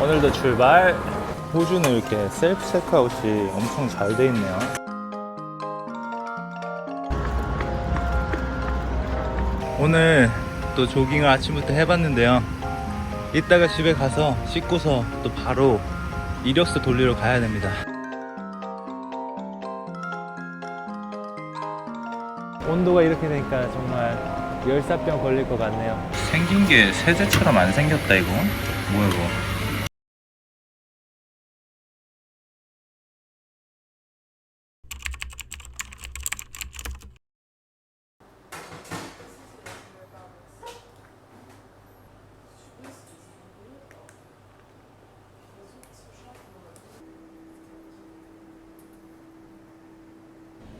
오늘도 출발. 호주는 이렇게 셀프 체크아웃이 엄청 잘 돼 있네요. 오늘 또 조깅을 아침부터 해봤는데요. 이따가 집에 가서 씻고서 또 바로 이력서 돌리러 가야 됩니다. 온도가 이렇게 되니까 정말 열사병 걸릴 것 같네요. 생긴 게 세제처럼 안 생겼다 이거. 뭐야 이거?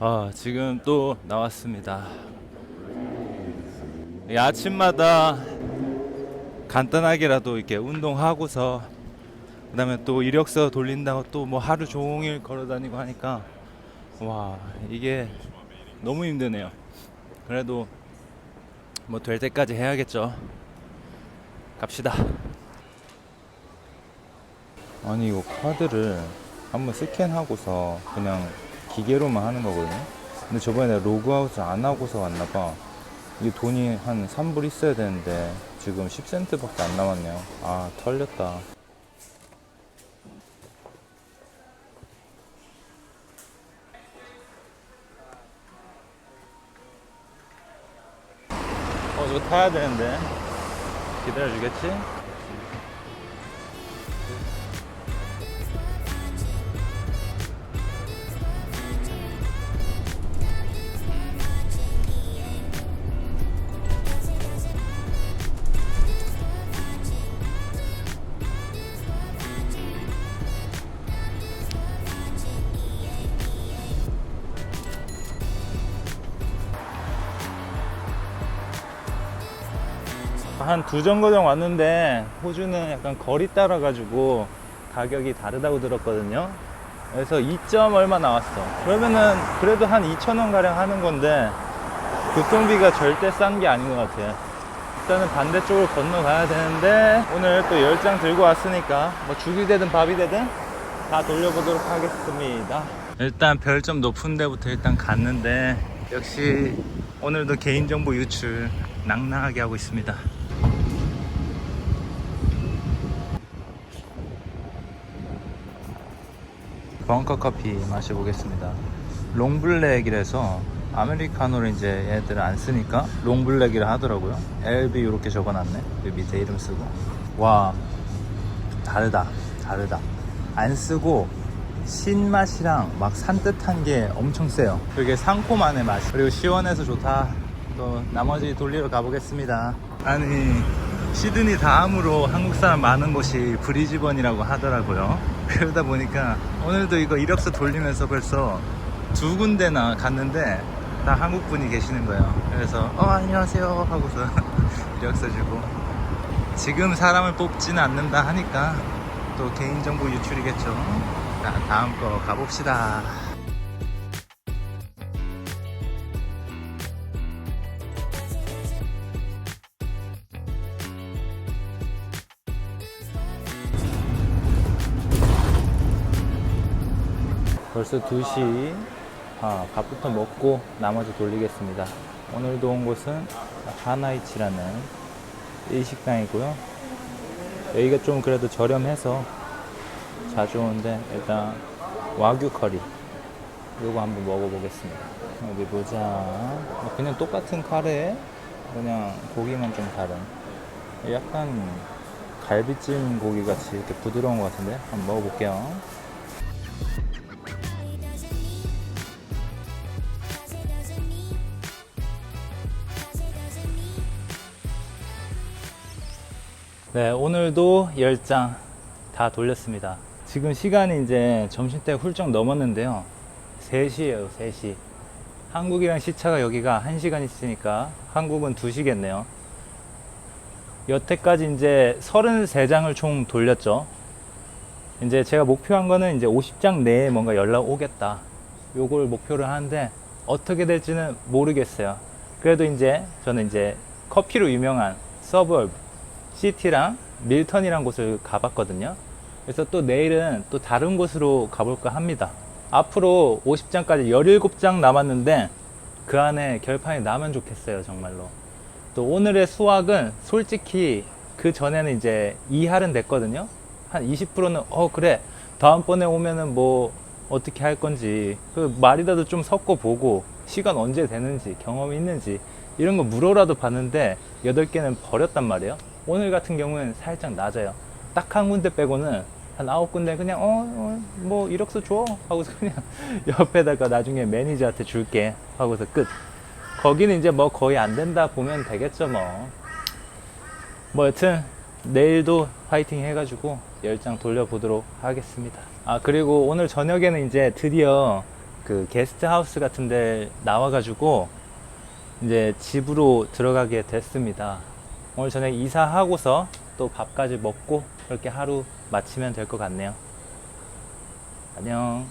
아, 지금 또 나왔습니다. 이 아침마다 간단하게라도 이렇게 운동하고서 그다음에 또 이력서 돌린다고 또 뭐 하루 종일 걸어 다니고 하니까 와, 이게 너무 힘드네요. 그래도 뭐 될 때까지 해야겠죠. 갑시다. 아니 이거 카드를 한번 스캔하고서 그냥 기계로만 하는 거거든요. 근데 저번에 내가 로그아웃을 안 하고서 왔나 봐. 이게 돈이 한 3불 있어야 되는데 지금 10센트밖에 안 남았네요. 아 털렸다. 어 저거 타야 되는데 기다려 주겠지? 한 두 정거장 왔는데 호주는 약간 거리 따라 가지고 가격이 다르다고 들었거든요. 그래서 2점 얼마 나왔어. 그러면은 그래도 한 2천 원 가량 하는 건데 교통비가 절대 싼 게 아닌 것 같아요. 일단은 반대쪽으로 건너가야 되는데 오늘 또 10장 들고 왔으니까 뭐 죽이 되든 밥이 되든 다 돌려보도록 하겠습니다. 일단 별점 높은 데부터 일단 갔는데 역시 오늘도 개인정보 유출 낭낭하게 하고 있습니다. 벙커 커피 마셔보겠습니다. 롱블랙이라서 아메리카노를 이제 얘들은 안 쓰니까 롱블랙이라 하더라고요. LB 이렇게 적어놨네. 그 밑에 이름 쓰고. 와, 다르다. 다르다. 안 쓰고 신맛이랑 막 산뜻한 게 엄청 세요. 그게 상콤한의 맛. 그리고 시원해서 좋다. 또 나머지 돌리러 가보겠습니다. 아니 시드니 다음으로 한국 사람 많은 곳이 브리즈번이라고 하더라고요. 그러다 보니까 오늘도 이거 이력서 돌리면서 벌써 두 군데나 갔는데 다 한국 분이 계시는 거예요. 그래서 어 안녕하세요 하고서 이력서 주고 지금 사람을 뽑지는 않는다 하니까 또 개인정보 유출이겠죠. 자 다음 거 가봅시다. 벌써 2시 아, 밥부터 먹고 나머지 돌리겠습니다. 오늘도 온 곳은 하나이치라는 일식당이고요. 여기가 좀 그래도 저렴해서 자주 오는데 일단 와규 커리 요거 한번 먹어보겠습니다. 어디 보자. 뭐 그냥 똑같은 카레에 그냥 고기만 좀 다른 약간 갈비찜 고기 같이 이렇게 부드러운 것 같은데 한번 먹어볼게요. 네, 오늘도 10장 다 돌렸습니다. 지금 시간이 이제 점심때 훌쩍 넘었는데요. 3시에요, 3시. 한국이랑 시차가 여기가 1시간 있으니까 한국은 2시겠네요. 여태까지 이제 33장을 총 돌렸죠. 이제 제가 목표한 거는 이제 50장 내에 뭔가 연락 오겠다. 요걸 목표를 하는데 어떻게 될지는 모르겠어요. 그래도 이제 저는 이제 커피로 유명한 서브얼브 시티랑 밀턴이란 곳을 가봤거든요. 그래서 또 내일은 또 다른 곳으로 가볼까 합니다. 앞으로 50장까지 17장 남았는데 그 안에 결판이 나면 좋겠어요, 정말로. 또 오늘의 수확은 솔직히 그 전에는 이제 이할은 됐거든요. 한 20%는 어 그래 다음번에 오면은 뭐 어떻게 할 건지 그 말이라도 좀 섞어 보고 시간 언제 되는지 경험이 있는지 이런 거 물어라도 봤는데 8개는 버렸단 말이에요. 오늘 같은 경우는 살짝 낮아요. 딱 한 군데 빼고는 한 아홉 군데 그냥 어, 어, 뭐 이력서 줘 하고서 그냥 옆에다가 나중에 매니저한테 줄게 하고서 끝. 거기는 이제 뭐 거의 안 된다 보면 되겠죠 뭐. 뭐 여튼 내일도 파이팅 해가지고 열장 돌려보도록 하겠습니다. 아 그리고 오늘 저녁에는 이제 드디어 그 게스트 하우스 같은데 나와가지고 이제 집으로 들어가게 됐습니다. 오늘 저녁 이사하고서 또 밥까지 먹고 그렇게 하루 마치면 될 것 같네요. 안녕.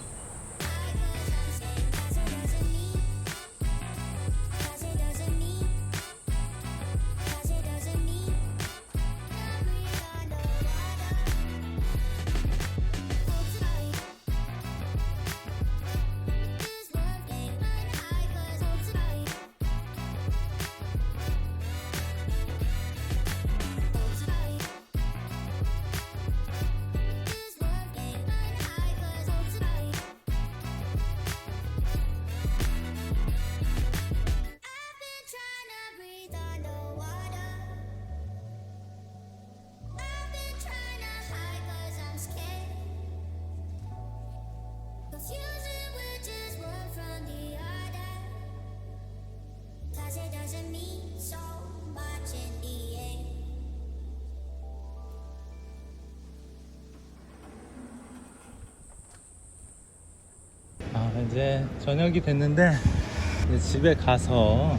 이제 저녁이 됐는데 이제 집에 가서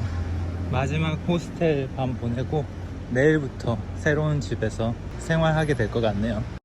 마지막 호스텔 밤 보내고 내일부터 새로운 집에서 생활하게 될 것 같네요.